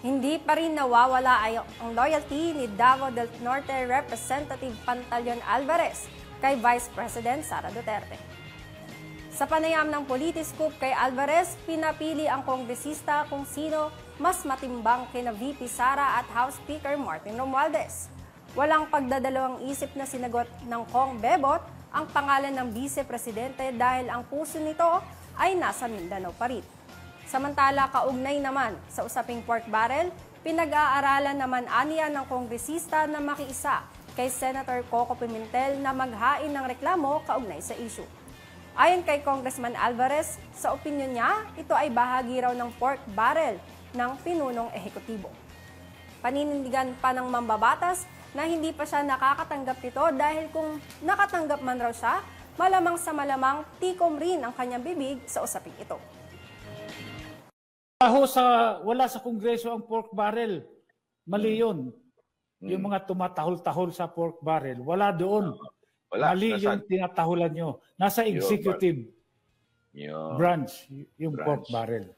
Hindi pa rin nawawala ay ang loyalty ni Davao del Norte Representative Pantaleon Alvarez kay Vice President Sara Duterte. Sa panayam ng Politiscoop kay Alvarez, pinapili ang kongresista kung sino mas matimbang kina VP Sara at House Speaker Martin Romualdez. Walang pagdadalawang isip na sinagot ng Kong Bebot ang pangalan ng Vice Presidente dahil ang puso nito ay nasa Mindanao pa rin. Samantala, kaugnay naman sa usaping pork barrel, pinag-aaralan naman aniya ng kongresista na makiisa kay Senator Coco Pimentel na maghain ng reklamo kaugnay sa issue. Ayon kay Congressman Alvarez, sa opinyon niya, ito ay bahagi raw ng pork barrel ng pinunong ehekutibo. Paninindigan pa ng mambabatas na hindi pa siya nakakatanggap nito dahil kung nakatanggap man raw siya, malamang sa malamang tikom rin ang kanyang bibig sa usaping ito. Aho sa wala sa kongreso ang pork barrel. Mali 'yun. Yung mga tumatahol-tahol sa pork barrel, wala doon. Wala. Mali Nasa- yung tinatahulan nyo. Nasa executive Yun. branch, yung Branch. pork barrel.